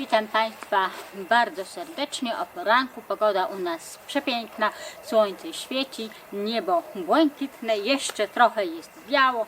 Witam Państwa bardzo serdecznie o poranku. Pogoda u nas przepiękna, słońce świeci, niebo błękitne, jeszcze trochę jest biało,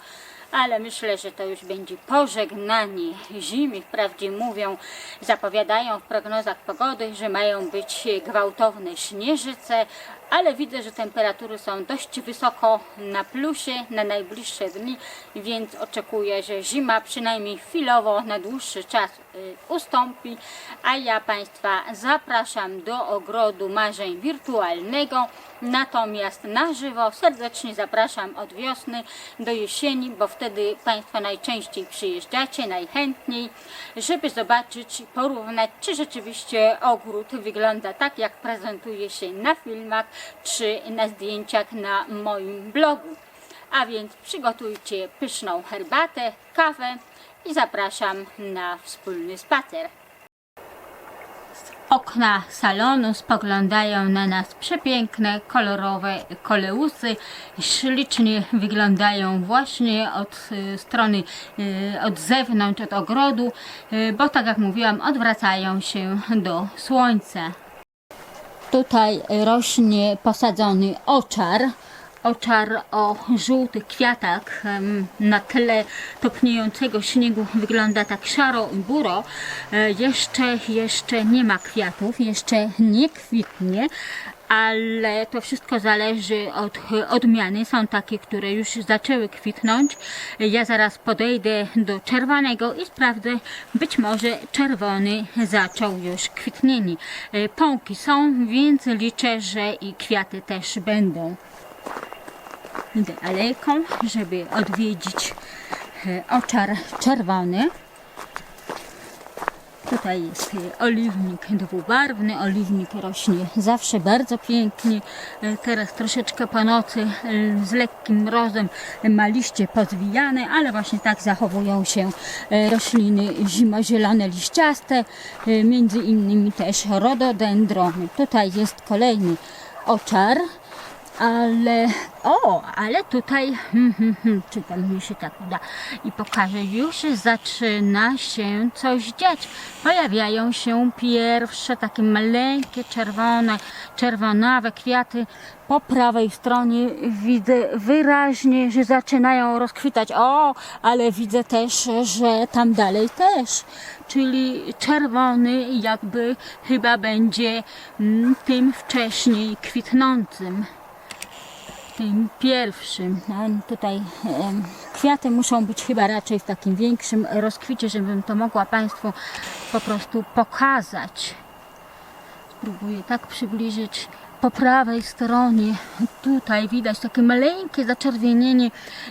ale myślę, że to już będzie pożegnanie zimy. Wprawdzie mówią, zapowiadają w prognozach pogody, że mają być gwałtowne śnieżyce, ale widzę, że temperatury są dość wysoko na plusie na najbliższe dni, więc oczekuję, że zima przynajmniej chwilowo na dłuższy czas y, ustąpi, a ja Państwa zapraszam do ogrodu marzeń wirtualnego. Natomiast na żywo serdecznie zapraszam od wiosny do jesieni, bo wtedy Państwo najczęściej przyjeżdżacie, najchętniej, żeby zobaczyć i porównać, czy rzeczywiście ogród wygląda tak, jak prezentuje się na filmach, czy na zdjęciach na moim blogu. A więc przygotujcie pyszną herbatę, kawę i zapraszam na wspólny spacer. Okna salonu spoglądają na nas przepiękne, kolorowe koleusy. Ślicznie wyglądają właśnie od y, strony, y, od zewnątrz, od ogrodu, y, bo tak jak mówiłam, odwracają się do słońca. Tutaj rośnie posadzony oczar. Oczar o żółtych kwiatach na tle topniejącego śniegu wygląda tak szaro i buro. E, Jeszcze, jeszcze nie ma kwiatów, jeszcze nie kwitnie, ale to wszystko zależy od odmiany. Są takie, które już zaczęły kwitnąć. Ja zaraz podejdę do czerwonego i sprawdzę, być może czerwony zaczął już kwitnienie. E, Pąki są, więc liczę, że i kwiaty też będą. Idę alejką, żeby odwiedzić e, oczar czerwony. Tutaj jest e, oliwnik dwubarwny. Oliwnik rośnie zawsze bardzo pięknie. E, Teraz troszeczkę po nocy e, z lekkim mrozem ma liście pozwijane, ale właśnie tak zachowują się rośliny zimozielone liściaste, między innymi też rododendrony. Tutaj jest kolejny oczar. Ale, o, ale tutaj, hmm, hmm, hmm, czy tam mi się tak uda i pokażę, już zaczyna się coś dziać. Pojawiają się pierwsze takie maleńkie, czerwone, czerwonawe kwiaty. Po prawej stronie widzę wyraźnie, że zaczynają rozkwitać. O, ale widzę też, że tam dalej też. Czyli czerwony jakby chyba będzie mm, tym wcześniej kwitnącym tym pierwszym. No, tutaj kwiaty muszą być chyba raczej w takim większym rozkwicie, żebym to mogła Państwu po prostu pokazać. Spróbuję tak przybliżyć. Po prawej stronie tutaj widać takie maleńkie zaczerwienienie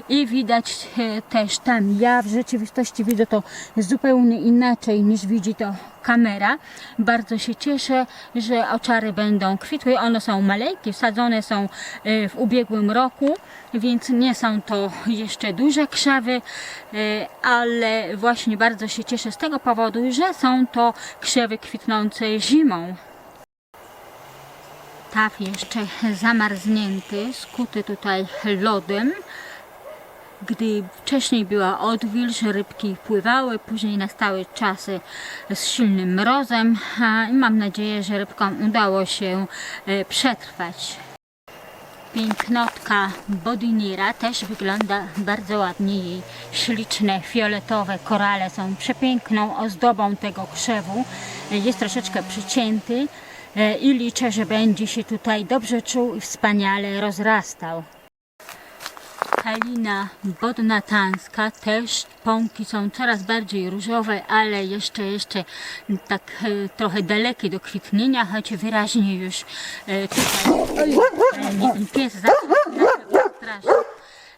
i widać e, też tam. Ja w rzeczywistości widzę to zupełnie inaczej niż widzi to kamera. Bardzo się cieszę, że oczary będą kwitły. One są maleńkie, wsadzone są e, w ubiegłym roku, więc nie są to jeszcze duże krzewy, e, ale właśnie bardzo się cieszę z tego powodu, że są to krzewy kwitnące zimą. Taf jeszcze zamarznięty, skuty tutaj lodem. Gdy wcześniej była odwilż, rybki pływały, później nastały czasy z silnym mrozem i mam nadzieję, że rybkom udało się e, przetrwać. Pięknotka Bodiniera też wygląda bardzo ładnie. Jej śliczne fioletowe korale są przepiękną ozdobą tego krzewu. Jest troszeczkę przycięty i liczę, że będzie się tutaj dobrze czuł i wspaniale rozrastał. Kalina bodnatańska też pąki są coraz bardziej różowe, ale jeszcze, jeszcze tak e, trochę dalekie do kwitnienia, choć wyraźnie już e, tutaj e, pies zaczyna zaczął straszyć.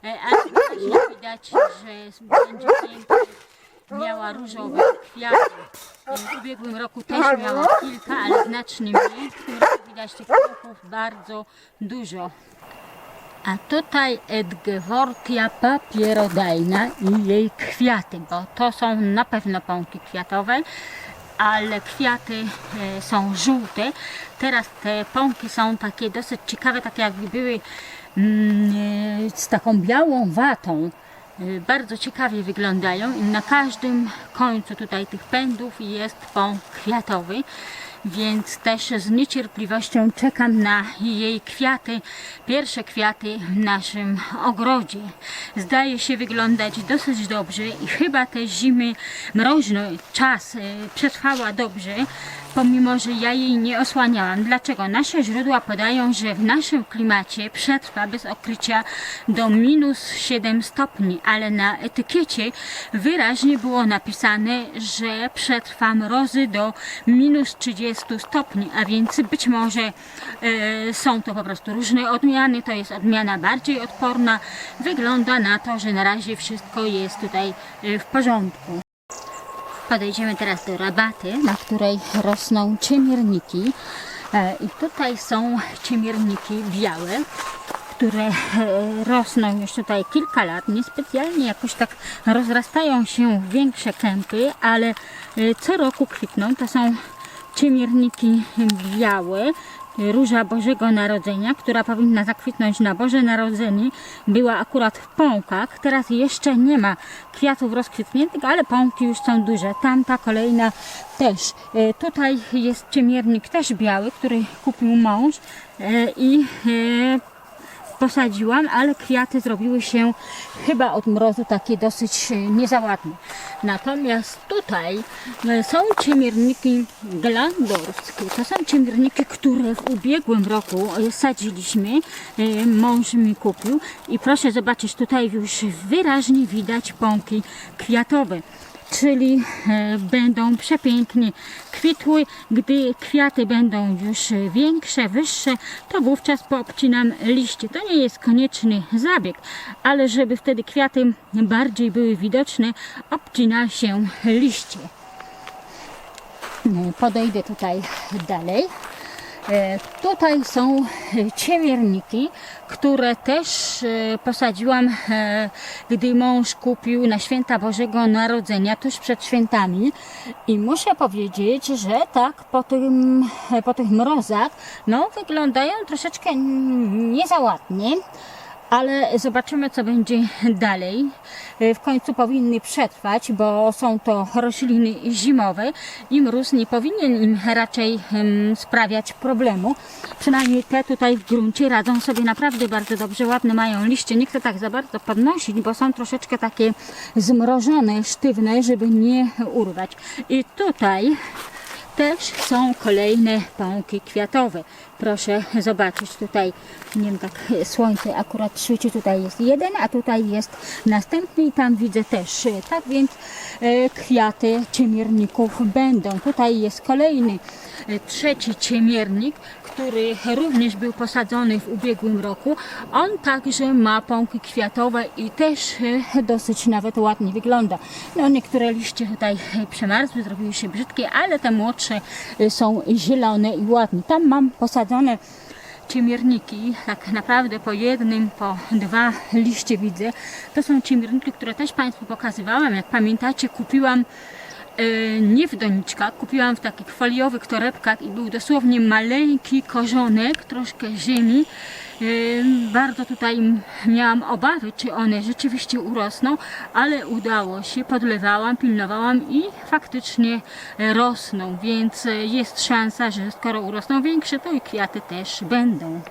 E, ale widać, że będzie pięknie miała różowe kwiaty. W ubiegłym roku też miała kilka, ale znacznie mniej. W tym roku widać tych kwiatów bardzo dużo. A tutaj Edgewortia papierodajna i jej kwiaty, bo to są na pewno pąki kwiatowe, ale kwiaty e, są żółte. Teraz te pąki są takie dosyć ciekawe, takie jakby były mm, e, z taką białą watą. Y, bardzo ciekawie wyglądają i na każdym końcu tutaj tych pędów jest pąk kwiatowy. Więc też z niecierpliwością czekam na jej kwiaty, pierwsze kwiaty w naszym ogrodzie. Zdaje się wyglądać dosyć dobrze i chyba te zimy mroźny czas y, przetrwała dobrze, pomimo że ja jej nie osłaniałam. Dlaczego? Nasze źródła podają, że w naszym klimacie przetrwa bez okrycia do minus 7 stopni, ale na etykiecie wyraźnie było napisane, że przetrwa mrozy do minus 30 stopni, a więc być może e, są to po prostu różne odmiany, to jest odmiana bardziej odporna. Wygląda na to, że na razie wszystko jest tutaj e, w porządku. Podejdziemy teraz do rabaty, na której rosną ciemierniki. E, I tutaj są ciemierniki białe, które e, rosną już tutaj kilka lat. Niespecjalnie jakoś tak rozrastają się większe kępy, ale e, co roku kwitną. To są ciemierniki białe. Róża Bożego Narodzenia, która powinna zakwitnąć na Boże Narodzenie, była akurat w pąkach. Teraz jeszcze nie ma kwiatów rozkwitniętych, ale pąki już są duże. Tamta kolejna też. E, Tutaj jest ciemiernik też biały, który kupił mąż e, i e, posadziłam, ale kwiaty zrobiły się chyba od mrozu takie dosyć e, niezaładne. Natomiast tutaj e, są ciemierniki glandorskie. To są ciemierniki, które w ubiegłym roku e, sadziliśmy. Mąż mi kupił i proszę zobaczyć, tutaj już wyraźnie widać pąki kwiatowe czyli e, będą przepięknie kwitły. Gdy kwiaty będą już większe, wyższe, to wówczas poobcinam liście. To nie jest konieczny zabieg, ale żeby wtedy kwiaty bardziej były widoczne, obcina się liście. E, Podejdę tutaj dalej. E, Tutaj są ciemierniki, które też e, posadziłam, e, gdy mąż kupił na święta Bożego Narodzenia, tuż przed świętami. I muszę powiedzieć, że tak po, tym, po tych mrozach, no wyglądają troszeczkę niezaładnie. Ale zobaczymy, co będzie dalej. E, W końcu powinny przetrwać, bo są to rośliny zimowe i mróz nie powinien im raczej sprawiać problemu. Przynajmniej te tutaj w gruncie radzą sobie naprawdę bardzo dobrze. Ładne mają liście. Nie chcę tak za bardzo podnosić, bo są troszeczkę takie zmrożone, sztywne, żeby nie urwać. I tutaj też są kolejne pąki kwiatowe. Proszę zobaczyć tutaj, nie wiem, tak słońce akurat świeci, tutaj jest jeden, a tutaj jest następny i tam widzę też. Tak więc e, kwiaty ciemierników będą. Tutaj jest kolejny, e, trzeci ciemiernik, który również był posadzony w ubiegłym roku. On także ma pąki kwiatowe i też e, dosyć nawet ładnie wygląda. No niektóre liście tutaj e, przemarzły, zrobiły się brzydkie, ale te młodsze e, są zielone i ładne. Tam mam posadzone ciemierniki, tak naprawdę po jednym, po dwa liście widzę. To są ciemierniki, które też Państwu pokazywałam. Jak pamiętacie, kupiłam e, nie w doniczkach, kupiłam w takich foliowych torebkach i był dosłownie maleńki korzonek, troszkę ziemi. E, Bardzo tutaj miałam obawy, czy one rzeczywiście urosną, ale udało się, podlewałam, pilnowałam i faktycznie e, rosną, więc e, jest szansa, że skoro urosną większe, to i kwiaty też będą.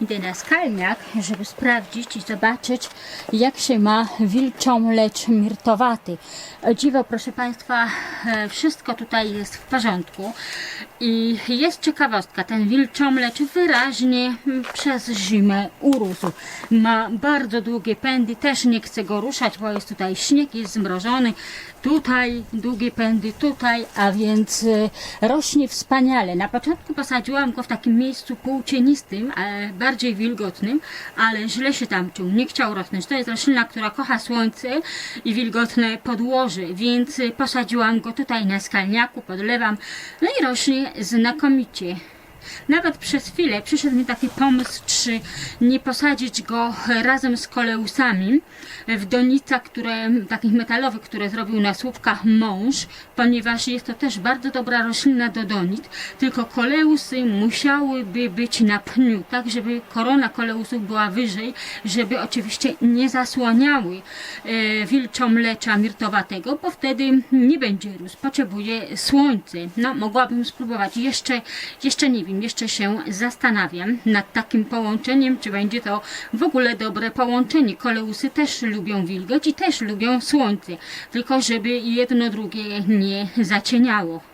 Idę na skalniak, żeby sprawdzić i zobaczyć, jak się ma wilczomlecz mirtowaty. O dziwo, proszę Państwa, e, wszystko tutaj jest w porządku. I jest ciekawostka, ten wilczomlecz wyraźnie mm, przez zimę urósł. Ma bardzo długie pędy, też nie chcę go ruszać, bo jest tutaj śnieg, jest zmrożony. Tutaj długie pędy, tutaj, a więc e, rośnie wspaniale. Na początku posadziłam go w takim miejscu półcienistym, e, bardziej wilgotnym, ale źle się tam czuł, nie chciał rosnąć. To jest roślina, która kocha słońce i wilgotne podłoże, więc posadziłam go tutaj na skalniaku, podlewam, no i rośnie znakomicie. Nawet przez chwilę przyszedł mi taki pomysł, czy nie posadzić go razem z koleusami w donicach, które, takich metalowych, które zrobił na słupkach mąż, ponieważ jest to też bardzo dobra roślina do donit, tylko koleusy musiałyby być na pniu, tak żeby korona koleusów była wyżej, żeby oczywiście nie zasłaniały e, wilczomlecza mirtowatego, bo wtedy nie będzie rósł, potrzebuje słońce. No, mogłabym spróbować, jeszcze, jeszcze nie wiem, jeszcze się zastanawiam nad takim połączeniem, czy będzie to w ogóle dobre połączenie. Koleusy też lubią wilgoć i też lubią słońce, tylko żeby jedno drugie nie zacieniało.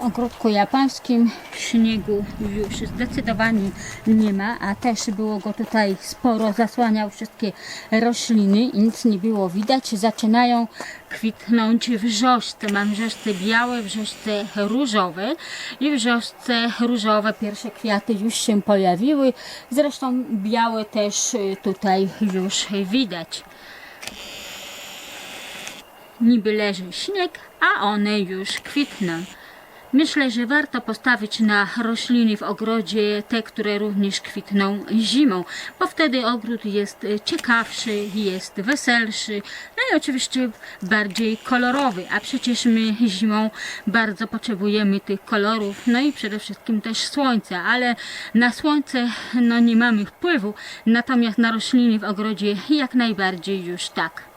Ogródku japońskim śniegu już zdecydowanie nie ma, a też było go tutaj sporo, zasłaniał wszystkie rośliny nic nie było widać. Zaczynają kwitnąć wrzoszce. Mam wrzoszce białe, wrzoszce różowe i wrzoszce różowe, pierwsze kwiaty już się pojawiły. Zresztą białe też y, tutaj już widać. Niby leży śnieg, a one już kwitną. Myślę, że warto postawić na rośliny w ogrodzie te, które również kwitną zimą, bo wtedy ogród jest ciekawszy, jest weselszy, no i oczywiście bardziej kolorowy, a przecież my zimą bardzo potrzebujemy tych kolorów, no i przede wszystkim też słońca, ale na słońce no nie mamy wpływu, natomiast na rośliny w ogrodzie jak najbardziej już tak.